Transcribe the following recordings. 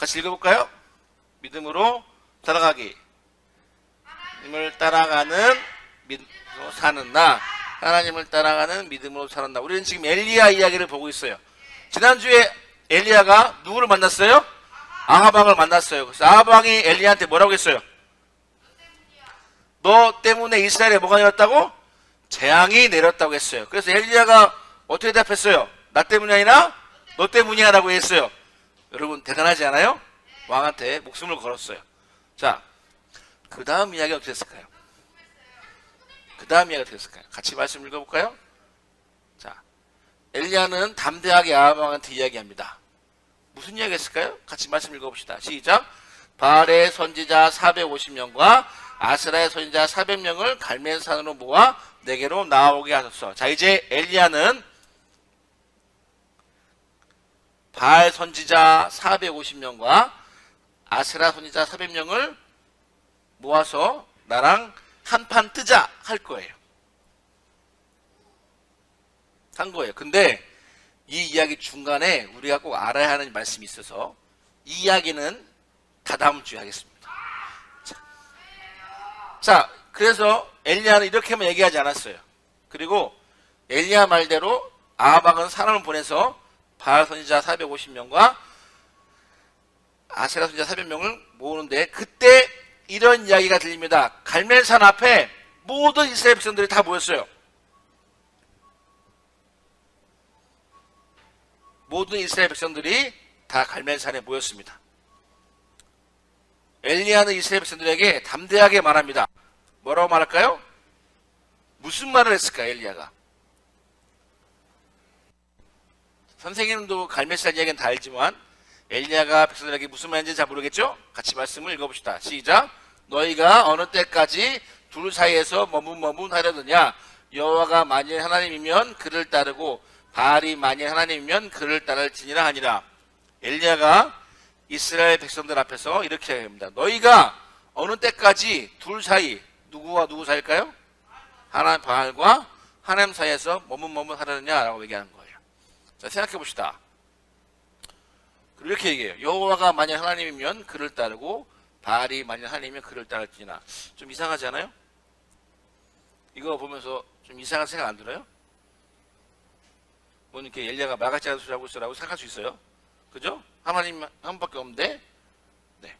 같이 읽어볼까요? 믿음으로 따라가기. 하나님을 따라가는 믿음으로 사는 나. 하나님을 따라가는 믿음으로 사는 나. 우리는 지금 엘리야 이야기를 보고 있어요. 지난주에 엘리야가 누구를 만났어요? 아하방을 만났어요. 그래서 아하방이 엘리야한테 뭐라고 했어요? 너 때문에 이스라엘에 뭐가 내렸다고? 재앙이 내렸다고 했어요. 그래서 엘리야가 어떻게 답했어요? 나 때문이 아니라 너 때문이야 라고 했어요. 여러분 대단하지 않아요? 왕한테 목숨을 걸었어요. 자, 그 다음 이야기 어떻게 됐을까요? 그 다음 이야기 어떻게 됐을까요? 같이 말씀 읽어볼까요? 자, 엘리야는 담대하게 아하방한테 이야기합니다. 무슨 이야기 했을까요? 같이 말씀 읽어봅시다. 시작. 바알의 선지자 450명과 아스라의 선지자 400명을 갈멜산으로 모아 내게로 나오게 하셨어. 자, 이제 엘리야는 바알 선지자 450명과 아스라 선지자 400명을 모아서 나랑 한판 뜨자 할 거예요. 한 거예요. 근데 이 이야기 중간에 우리가 꼭 알아야 하는 말씀이 있어서 이 이야기는 다 다음 주에 하겠습니다. 자, 자, 그래서 엘리야는 이렇게만 얘기하지 않았어요. 그리고 엘리야 말대로 아합은 사람을 보내서 바알 선지자 450명과 아세라 선지자 400명을 모으는데 그때 이런 이야기가 들립니다. 갈멜산 앞에 모든 이스라엘 백성들이 다 모였어요. 모든 이스라엘 백성들이 다 갈멜산에 모였습니다. 엘리야는 이스라엘 백성들에게 담대하게 말합니다. 뭐라고 말할까요? 무슨 말을 했을까 엘리야가? 선생님도 갈멜산 이야기는 다 알지만 엘리야가 백성들에게 무슨 말인지 잘 모르겠죠? 같이 말씀을 읽어봅시다. 시작. 너희가 어느 때까지 둘 사이에서 머문머문하려느냐? 여호와가 만일 하나님이면 그를 따르고 바알이 만일 하나님이면 그를 따를지니라 하니라. 엘리야가 이스라엘 백성들 앞에서 이렇게 합니다. 너희가 어느 때까지 둘 사이 누구와 누구 사이일까요? 하나님 바알과 하나님 사이에서 머문머문하려느냐라고 얘기하는 거예요. 자 생각해 봅시다. 이렇게 얘기해요. 여호와가 만약 하나님이면 그를 따르고 바알이 만약 하나님이면 그를 따를지나 좀 이상하지 않아요? 이거 보면서 좀 이상한 생각 안 들어요? 뭐 이렇게 엘리야가 마가지 않은 하고 있어라고 생각할 수 있어요. 그죠? 하나님 한 분밖에 없는데 네.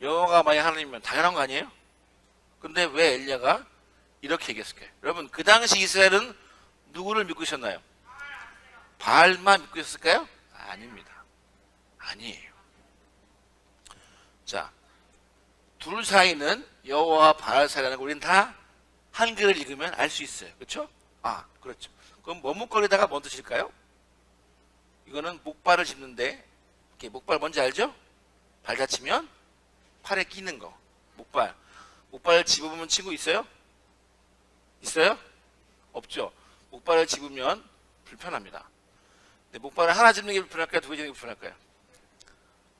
여호와가 만약 하나님이면 당연한 거 아니에요? 근데 왜 엘리야가 이렇게 얘기했을까요? 여러분 그 당시 이스라엘은 누구를 믿고 있었나요? 바알만 믿고 있었을까요? 아닙니다. 아니에요. 자, 둘 사이는 여호와 바알 사이라는 거 우리는 다 한글을 읽으면 알 수 있어요. 그렇죠? 아, 그렇죠. 그럼 머뭇거리다가 뭔 뜻일까요? 이거는 목발을 짚는데 이렇게 목발 뭔지 알죠? 발 다치면 팔에 끼는 거. 목발. 목발을 집어보면 친구 있어요? 있어요? 없죠. 목발을 집으면 불편합니다. 근데 목발을 하나 집는 게 불편할까요? 두 개 집는 게 불편할까요?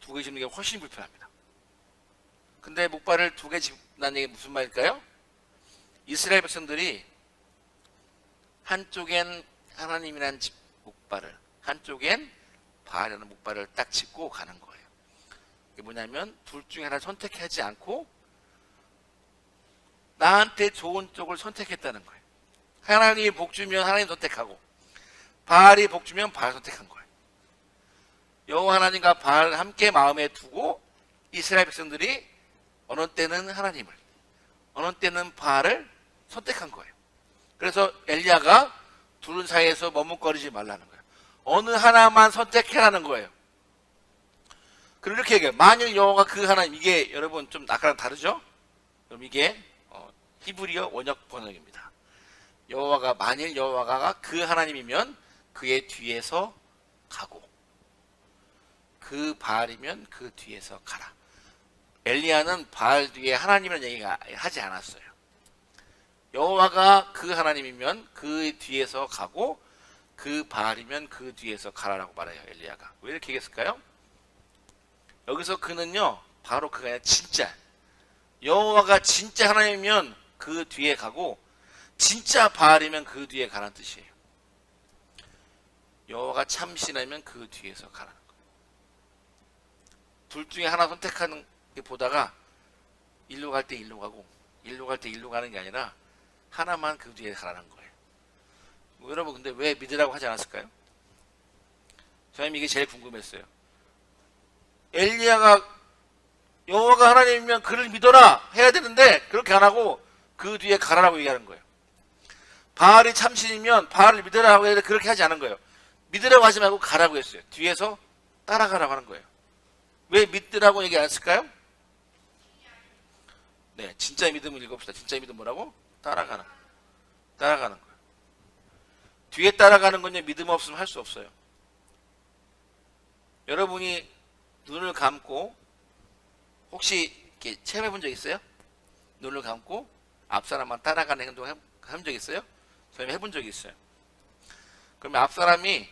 두 개 집는 게 훨씬 불편합니다. 근데 목발을 두 개 집는다는 얘기 무슨 말일까요? 이스라엘 백성들이 한쪽엔 하나님이라는 집 목발을 한쪽엔 바알이라는 목발을 딱 짚고 가는 거예요. 이게 뭐냐면 둘 중에 하나를 선택하지 않고 나한테 좋은 쪽을 선택했다는 거예요. 하나님이 복 주면 하나님 선택하고 바알이 복 주면 바알 선택한 거예요. 여호와 하나님과 바알 함께 마음에 두고 이스라엘 백성들이 어느 때는 하나님을 어느 때는 바알을 선택한 거예요. 그래서 엘리야가 둘 사이에서 머뭇거리지 말라는 거예요. 어느 하나만 선택해라는 거예요. 그리고 이렇게 얘기해요. 만일 여호가 그 하나님 이게 여러분 좀 아까랑 다르죠? 그럼 이게 어, 히브리어 원역 번역입니다. 여호와가 만일 여호와가 그 하나님이면 그의 뒤에서 가고 그 바알이면 그 뒤에서 가라. 엘리야는 바알 뒤에 하나님이라는 얘기가 하지 않았어요. 여호와가 그 하나님이면 그 뒤에서 가고 그 바알이면 그 뒤에서 가라라고 말해요. 엘리야가 왜 이렇게 얘기했을까요? 여기서 그는요 바로 그가 아니라 진짜 여호와가 진짜 하나님이면 그 뒤에 가고 진짜 바알이면 그 뒤에 가라는 뜻이에요. 여호와가 참신하면 그 뒤에서 가라는 거예요. 둘 중에 하나 선택하는 게 보다가 일로 갈 때 일로 가고 일로 갈 때 일로 가는 게 아니라 하나만 그 뒤에 가라는 거예요. 뭐 여러분 근데 왜 믿으라고 하지 않았을까요? 저는 이게 제일 궁금했어요. 엘리야가 여호와가 하나님이면 그를 믿어라 해야 되는데 그렇게 안 하고 그 뒤에 가라라고 얘기하는 거예요. 바알이 참신이면 바알을 믿으라고 해야 돼 그렇게 하지 않은 거예요. 믿으라고 하지 말고 가라고 했어요. 뒤에서 따라가라고 하는 거예요. 왜 믿으라고 얘기 안 했을까요? 네, 진짜 믿음을 읽어봅시다. 진짜 믿음 뭐라고? 따라가는. 따라가는 거예요. 뒤에 따라가는 건요, 믿음 없으면 할 수 없어요. 여러분이 눈을 감고 혹시 이렇게 체험해 본 적 있어요? 눈을 감고 앞 사람만 따라가는 행동 한적 있어요? 저희 해본 적이 있어요. 그러면 앞 사람이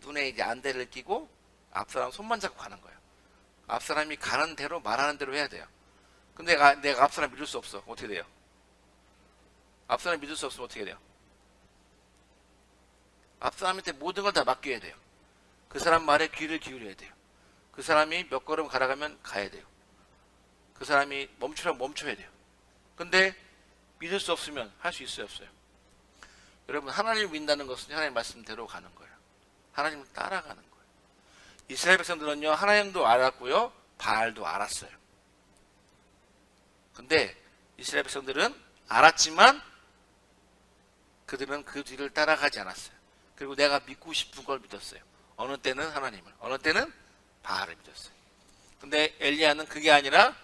눈에 이제 안대를 끼고 앞 사람 손만 잡고 가는 거예요. 앞 사람이 가는 대로 말하는 대로 해야 돼요. 근데 내가, 내가 앞 사람 믿을 수 없어. 어떻게 돼요? 앞 사람 믿을 수 없으면 어떻게 돼요? 앞 사람한테 모든 걸 다 맡겨야 돼요. 그 사람 말에 귀를 기울여야 돼요. 그 사람이 몇 걸음 가라가면 가야 돼요. 그 사람이 멈추라면 멈춰야 돼요. 근데 믿을 수 없으면 할 수 있어요, 없어요? 여러분, 하나님을 믿는다는 것은 하나님 말씀대로 가는 거예요. 하나님을 따라가는 거예요. 이스라엘 백성들은요, 하나님도 알았고요, 바알도 알았어요. 근데 이스라엘 백성들은 알았지만 그들은 그 뒤를 따라가지 않았어요. 그리고 내가 믿고 싶은 걸 믿었어요. 어느 때는 하나님을, 어느 때는 바알을 믿었어요. 근데 엘리야는 그게 아니라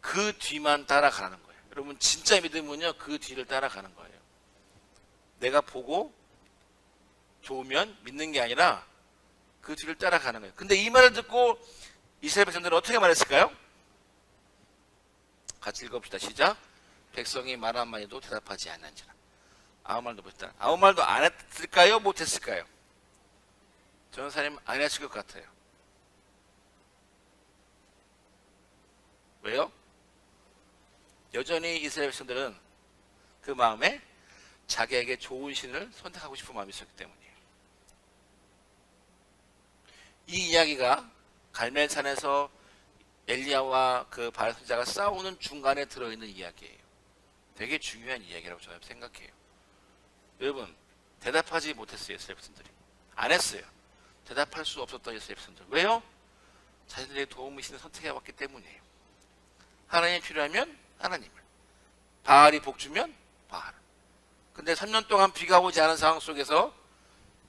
그 뒤만 따라가는 거예요. 여러분 진짜 믿음은요 그 뒤를 따라가는 거예요. 내가 보고 좋으면 믿는 게 아니라 그 뒤를 따라가는 거예요. 근데 이 말을 듣고 이스라엘 백성들은 어떻게 말했을까요? 같이 읽어봅시다. 시작. 백성이 말 한마디도 대답하지 않는지라. 아무 말도 못했다. 아무 말도 안 했을까요? 못했을까요? 저는 사님 안 했을 것 같아요. 왜요? 여전히 이스라엘 백성들은 그 마음에 자기에게 좋은 신을 선택하고 싶은 마음이 있었기 때문이에요. 이 이야기가 갈멜산에서 엘리야와 그 선자가 싸우는 중간에 들어있는 이야기예요. 되게 중요한 이야기라고 저는 생각해요. 여러분 대답하지 못했어요 이스라엘 백성들이 안 했어요. 대답할 수 없었던 이스라엘 백성들 왜요? 자신들의 도움을 신을 선택해왔기 때문이에요. 하나님이 필요하면 하나님을 바알이 복주면 바알 근데 3년 동안 비가 오지 않은 상황 속에서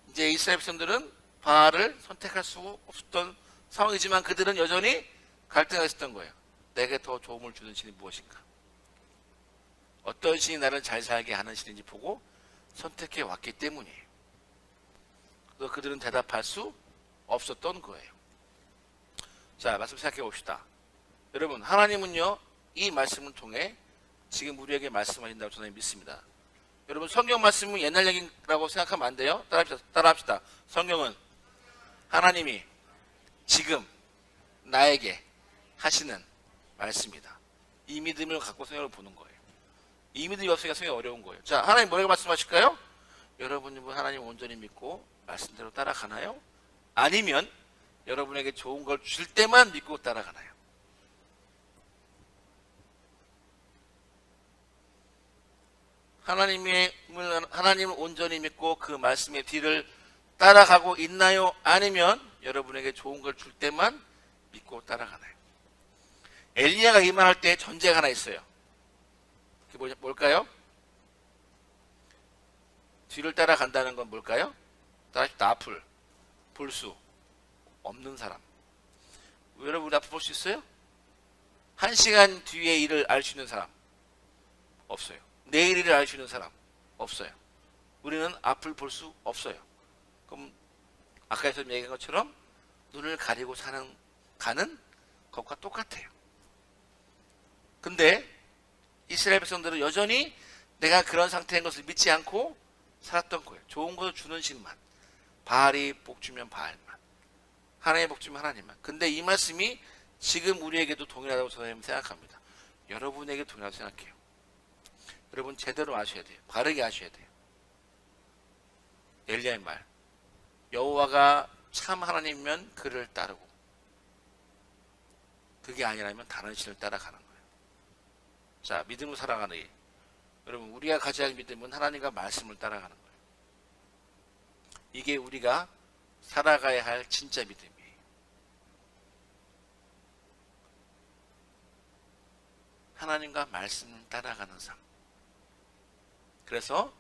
이제 이스라엘 백성들은 바알을 선택할 수 없었던 상황이지만 그들은 여전히 갈등했었던 거예요. 내게 더 도움을 주는 신이 무엇인가? 어떤 신이 나를 잘 살게 하는 신인지 보고 선택해 왔기 때문이에요. 그래서 그들은 대답할 수 없었던 거예요. 자, 말씀 생각해 봅시다. 여러분, 하나님은요, 이 말씀을 통해 지금 우리에게 말씀하신다고 저는 믿습니다. 여러분, 성경 말씀은 옛날 얘기라고 생각하면 안 돼요. 따라 합시다. 따라 합시다. 성경은 하나님이 지금 나에게 하시는 말씀이다. 이 믿음을 갖고 성경을 보는 거예요. 이 믿음이 없으니까 성경이 어려운 거예요. 자, 하나님 뭐라고 말씀하실까요? 여러분이 뭐 하나님 온전히 믿고 말씀대로 따라가나요? 아니면 여러분에게 좋은 걸 줄 때만 믿고 따라가나요? 하나님의 하나님을 온전히 믿고 그 말씀의 뒤를 따라가고 있나요? 아니면 여러분에게 좋은 걸 줄 때만 믿고 따라가나요? 엘리야가 이 말 할 때 전제가 하나 있어요. 그게 뭘까요? 뒤를 따라간다는 건 뭘까요? 따라합시다. 앞을 볼 수 없는 사람. 여러분 앞을 볼 수 있어요? 한 시간 뒤에 일을 알 수 있는 사람 없어요. 내일 일을 알 수 있는 사람 없어요. 우리는 앞을 볼 수 없어요. 그럼 아까 서 얘기한 것처럼 눈을 가리고 사는 가는 것과 똑같아요. 근데 이스라엘 백성들은 여전히 내가 그런 상태인 것을 믿지 않고 살았던 거예요. 좋은 것을 주는 신만. 바알이 복 주면 바알만. 하나님 복 주면 하나님만. 근데 이 말씀이 지금 우리에게도 동일하다고 저는 생각합니다. 여러분에게 동일하다고 생각해요. 여러분 제대로 아셔야 돼요. 바르게 아셔야 돼요. 엘리야의 말. 여호와가 참 하나님이면 그를 따르고 그게 아니라면 다른 신을 따라가는 거예요. 자, 믿음으로 살아가는 일. 여러분, 우리가 가져야 할 믿음은 하나님과 말씀을 따라가는 거예요. 이게 우리가 살아가야 할 진짜 믿음이에요. 하나님과 말씀을 따라가는 삶. 그래서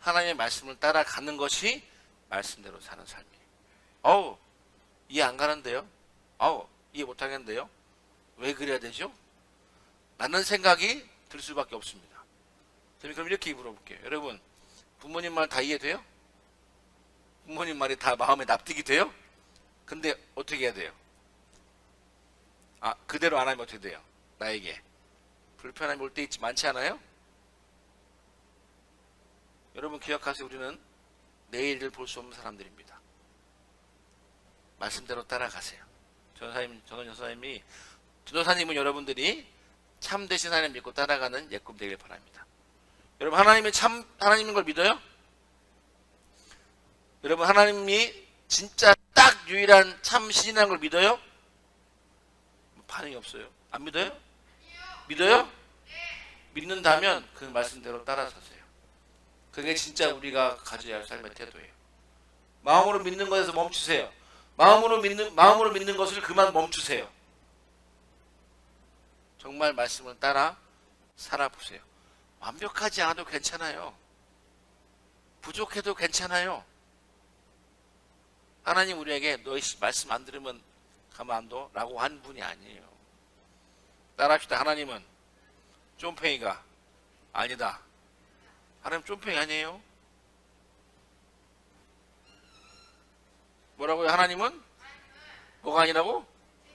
하나님의 말씀을 따라가는 것이 말씀대로 사는 삶이에요. 어우, 이해 안 가는데요? 어우, 이해 못 하겠는데요? 왜 그래야 되죠? 라는 생각이 들 수밖에 없습니다. 그럼 이렇게 물어볼게요. 여러분, 부모님 말 다 이해돼요? 부모님 말이 다 마음에 납득이 돼요? 근데 어떻게 해야 돼요? 아, 그대로 안 하면 어떻게 돼요? 나에게. 불편함이 올 때 있지 많지 않아요? 여러분 기억하세요. 우리는 내일을 볼 수 없는 사람들입니다. 말씀대로 따라가세요. 전사님, 전원 여사님이 전도사님은 여러분들이 참 되신 하나님 믿고 따라가는 예꿈 되길 바랍니다. 여러분 하나님이 참 하나님인 걸 믿어요? 여러분 하나님이 진짜 딱 유일한 참 신이라는 걸 믿어요? 반응이 없어요. 안 믿어요? 믿어요? 믿는다면 그 말씀대로 따라서세요. 그게 진짜 우리가 가져야 할 삶의 태도예요. 마음으로 믿는 것에서 멈추세요. 마음으로 믿는 마음으로 믿는 것을 그만 멈추세요. 정말 말씀을 따라 살아보세요. 완벽하지 않아도 괜찮아요. 부족해도 괜찮아요. 하나님 우리에게 너희 말씀 안 들으면 가만 안 둬라고 한 분이 아니에요. 따라합시다. 하나님은 쫌팽이가 아니다. 하나님 쫌팽이 아니에요. 뭐라고요? 하나님은 뭐가 아니라고?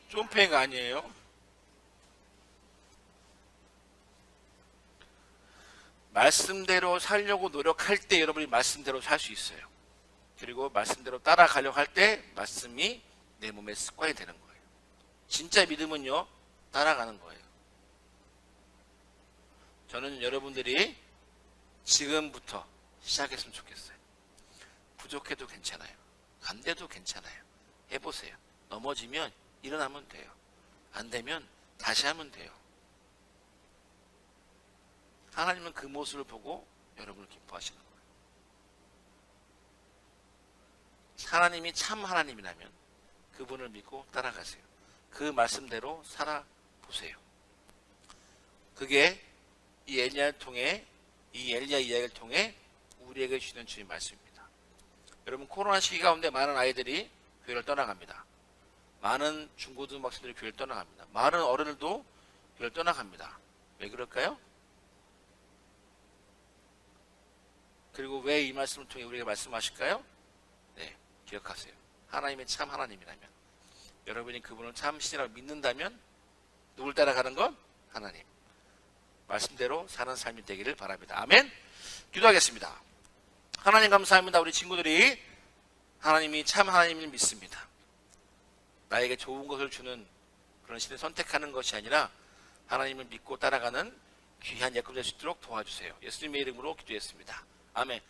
쫌팽이가 아니에요. 말씀대로 살려고 노력할 때 여러분이 말씀대로 살 수 있어요. 그리고 말씀대로 따라가려고 할 때 말씀이 내 몸에 습관이 되는 거예요. 진짜 믿음은요, 따라가는 거예요. 저는 여러분들이 지금부터 시작했으면 좋겠어요. 부족해도 괜찮아요. 안 돼도 괜찮아요. 해보세요. 넘어지면 일어나면 돼요. 안 되면 다시 하면 돼요. 하나님은 그 모습을 보고 여러분을 기뻐하시는 거예요. 하나님이 참 하나님이라면 그분을 믿고 따라가세요. 그 말씀대로 살아보세요. 그게 이 엘리야를 통해 이 엘리야 이야기를 통해 우리에게 주는 주의 말씀입니다. 여러분 코로나 시기 가운데 많은 아이들이 교회를 떠나갑니다. 많은 중고등학생들이 교회를 떠나갑니다. 많은 어른들도 교회를 떠나갑니다. 왜 그럴까요? 그리고 왜 이 말씀을 통해 우리에게 말씀하실까요? 네, 기억하세요. 하나님의 참 하나님이라면 여러분이 그분을 참 신이라고 믿는다면 누굴 따라가는 건 하나님. 말씀대로 사는 삶이 되기를 바랍니다. 아멘. 기도하겠습니다. 하나님 감사합니다. 우리 친구들이 하나님이 참 하나님을 믿습니다. 나에게 좋은 것을 주는 그런 신을 선택하는 것이 아니라 하나님을 믿고 따라가는 귀한 예금 될 수 있도록 도와주세요. 예수님의 이름으로 기도했습니다. 아멘.